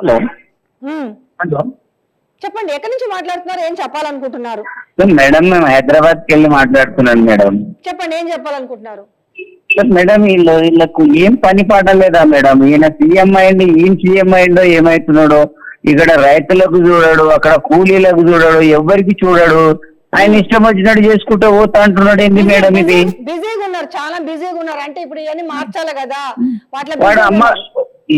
Hello. Hello. చెప్పండి ఎక్కడి నుంచి మాట్లాడుతున్నారు? ఏం చెప్పాలనుకుంటున్నారు? మేడం మేము హైదరాబాద్కి వెళ్ళి మాట్లాడుతున్నాను మేడం. చెప్పండి ఏం చెప్పాలనుకుంటున్నారు? మేడం వీళ్ళు వీళ్ళకు ఏం పని పాట లేదా మేడం? ఈయన సీఎం అయింది ఈయన సీఎం అయిందో ఏమైతున్నాడో? ఇక్కడ రైతులకు చూడడు అక్కడ కూలీలకు చూడడు ఎవరికి చూడడు? ఆయన ఇష్టం వచ్చినట్టు చేసుకుంటూ పోతా అంటున్నాడు ఏంది మేడం ఇది? బిజీగా ఉన్నారు చాలా బిజీగా ఉన్నారు. అంటే ఇప్పుడు ఇవన్నీ మార్చాలి కదా. వాడు అమ్మ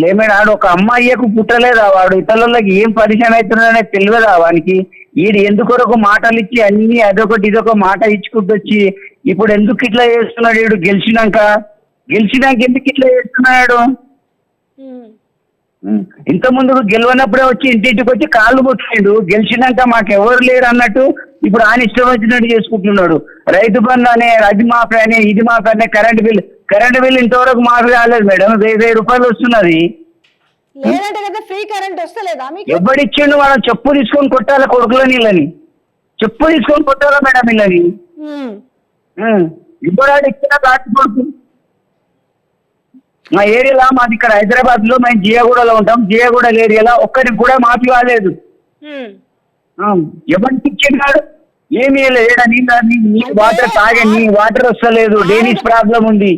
లేమేడు ఆడు ఒక అమ్మాయికు పుట్టలేదా? వాడు ఇతరులకి ఏం పరిచయం అవుతున్నాడనే తెలియదా వానికి? ఈడు ఎందుకొరకు మాటలు ఇచ్చి అన్ని అదొకటి ఇదొక మాట ఇచ్చుకుంటూ వచ్చి ఇప్పుడు ఎందుకు ఇట్లా చేస్తున్నాడు వీడు? గెలిచినాక? గెలిచినాక ఎందుకు ఇట్లా చేస్తున్నాడు. ఇంత ముందు గెలవనప్పుడే వచ్చి ఇంటింటికి వచ్చి కాళ్ళు కొట్టిండు గెలిచినాక మాకు ఎవరు లేరు అన్నట్టు ఇప్పుడు ఆయన ఇష్టం వచ్చినట్టు చేసుకుంటున్నాడు. రైతు బంధు అనే అది మాఫీ అనే ఇది మాఫీ అనే కరెంట్ బిల్ కరెంట్ బిల్ ఇంతవరకు మాఫీ కాలేదు మేడం. వెయ్యి వెయ్యి రూపాయలు వస్తున్నది. ఎవడిచ్చిండు మనం చెప్పు తీసుకొని కొట్టాలి కొడుకుల నీళ్ళని చెప్పు తీసుకొని కొట్టాలా మేడం వీళ్ళని. ఇబ్బడాడు ఇచ్చిన మా ఏరియాలో మాది ఇక్కడ హైదరాబాద్లో మేము జియాగూడలో ఉంటాం. జియాగూడ ఏరియాలో ఒక్కరికి కూడా మాఫీ కాలేదు. ఎవరికి ఇచ్చినాడు ఏమీ నీళ్ళ నీ వాటర్ తాగే నీ వాటర్ వస్తలేదు. డ్రైనేజ్ ప్రాబ్లం ఉంది.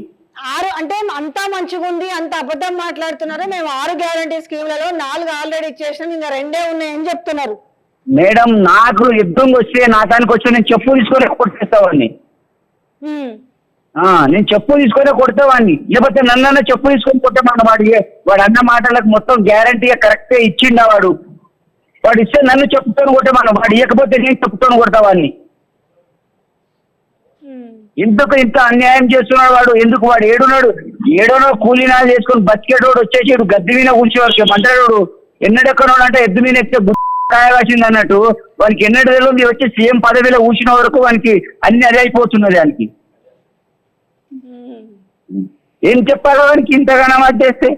ఆరు అంటే అంతా మంచిగా ఉంది అంత అబద్ధం మాట్లాడుతున్నారు. మేము ఆరు గ్యారంటీ స్కీమ్లలో నాలుగు ఆల్రెడీ ఇచ్చేసినాం. ఇంకా రెండే ఉన్నాయని చెప్తున్నారు. మేడం నాకు యుద్ధం వస్తే నా దానికి వచ్చి నేను చెప్పు తీసుకొని కొట్టేస్తావాడిని నేను చెప్పు తీసుకొని కొడతావాడిని లేకపోతే నన్నన్న చెప్పు తీసుకొని కొట్టమన్న వాడు వాడు అన్న మాటలకు మొత్తం గ్యారంటీగా కరెక్ట్గా ఇచ్చిండా వాడు వాడు ఇస్తే నన్ను చెప్పుకొని కొట్టమన్న వాడు ఇవ్వకపోతే నేను చెప్పుకొని కొడతావాడిని ఉమ్. ఎందుకు ఇంత అన్యాయం చేస్తున్నాడు వాడు? ఎందుకు వాడు ఏడున్నాడు? ఏడోనో కూలీనాలు చేసుకొని బతికేటోడు వచ్చేసాడు. గద్దె మీద కూర్చోవచ్చు మంత్రాడు ఎన్నడెక్కడోడు అంటే ఎద్దు మీద ఎక్కితే బుద్ధి కాయ కాసింది అన్నట్టు వానికి ఎన్నడు తెలియదు. వచ్చి సీఎం పదవిలో కూర్చున్న వరకు వానికి అన్ని అదే అయిపోతున్నది దానికి. ఏం చెప్పాలో వానికి ఇంతగానో చేస్తే?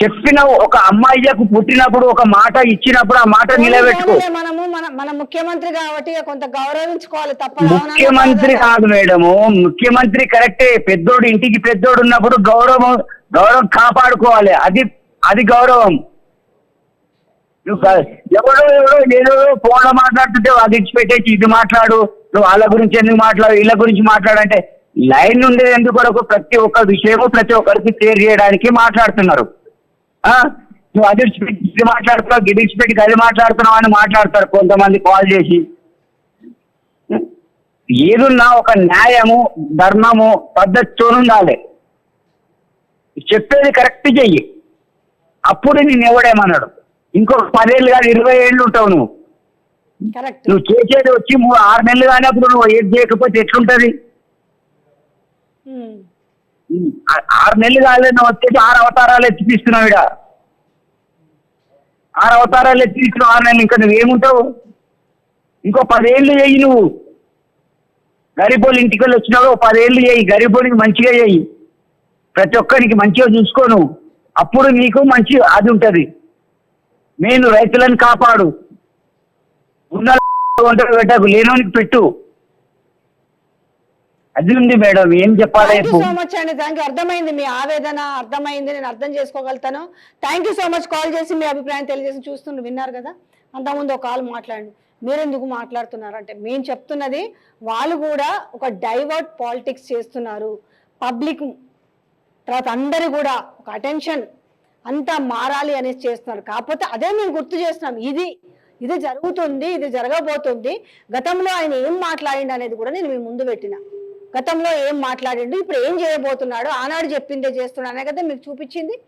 చెప్పిన ఒక అమ్మాయికు పుట్టినప్పుడు ఒక మాట ఇచ్చినప్పుడు ఆ మాట నిలబెట్టుకో మనము మన మన ముఖ్యమంత్రి కాబట్టి కొంత గౌరవించుకోవాలి అవునా? ముఖ్యమంత్రి కాదు మేడము ముఖ్యమంత్రి కరెక్టే పెద్దోడు ఇంటికి పెద్దోడు ఉన్నప్పుడు గౌరవం గౌరవం కాపాడుకోవాలి అది అది గౌరవం ఎవడో ఎవడో ఏదో ఫోన్లో మాట్లాడుతుంటే అది ఇచ్చిపెట్టేసి ఇది మాట్లాడు నువ్వు వాళ్ళ గురించి ఎందుకు మాట్లాడు వీళ్ళ గురించి మాట్లాడంటే లైన్ ఉండేది ఎందుకు ప్రతి ఒక్క విషయము ప్రతి ఒక్కరికి షేర్ చేయడానికి మాట్లాడుతున్నారు? నువ్వు అది ఇది మాట్లాడుతున్నావు గిడి ఇడిచిపెట్టి అది మాట్లాడుతున్నావు అని మాట్లాడతారు కొంతమంది కాల్ చేసి. ఏదున్నా ఒక న్యాయము ధర్మము పద్ధతితో ఉండాలి. చెప్పేది కరెక్ట్ చెయ్యి. అప్పుడు నేను ఎవడేమన్నాడు? ఇంకొక పదేళ్ళు కాదు ఇరవై ఏళ్ళు ఉంటావు నువ్వు. నువ్వు చేసేది వచ్చి మూడు ఆరు నెలలు కానప్పుడు నువ్వు ఏది చేయకపోతే ఎట్లుంటది? ఆరు నెలలు కాలేదు వచ్చేసి ఆరు అవతారాలు ఎత్తిపిస్తున్నావు ఇడ ఆరు అవతారాలు ఎత్తిపిస్తున్నావు ఆరు నెలలు. ఇంకా నువ్వేముంటావు ఇంకో పదేళ్ళు చెయ్యి నువ్వు. గరిబోలు ఇంటికి వెళ్ళి వచ్చినావు పదేళ్ళు చేయి. గరీబోనికి మంచిగా చేయి. ప్రతి ఒక్కరికి మంచిగా చూసుకోను అప్పుడు నీకు మంచి అది ఉంటది. నేను రైతులను కాపాడు. ఉన్న ఒంటరి పెట్టకు లేనోనికి పెట్టు. అది ఉంది మేడం ఏం చెప్పాలి థ్యాంక్ యూ ఇప్పుడు? సో మచ్ అండి. థ్యాంక్ యూ అర్థమైంది మీ ఆవేదన అర్థమైంది నేను అర్థం చేసుకోగలుగుతాను. Thank you so much call చేసి మీ అభిప్రాయం తెలియజేసి చూస్తుండ్రు విన్నారు కదా? అంతకుముందు ఒక కాల్ మాట్లాడండి. మీరు ఎందుకు మాట్లాడుతున్నారంటే మేము చెప్తున్నది వాళ్ళు కూడా ఒక డైవర్ట్ పాలిటిక్స్ చేస్తున్నారు. పబ్లిక్ తర్వాత అందరు కూడా ఒక అటెన్షన్ అంతా మారాలి అనేసి చేస్తున్నారు. కాకపోతే అదే మేము గుర్తు చేస్తున్నాం. ఇది ఇది జరుగుతుంది ఇది జరగబోతుంది. గతంలో ఆయన ఏం మాట్లాడిండు అనేది కూడా నేను మీ ముందు పెట్టిన. గతంలో ఏం మాట్లాడిండు ఇప్పుడు ఏం చేయబోతున్నాడు ఆనాడు చెప్పిందే చేస్తున్నానే కదా మీకు చూపించింది.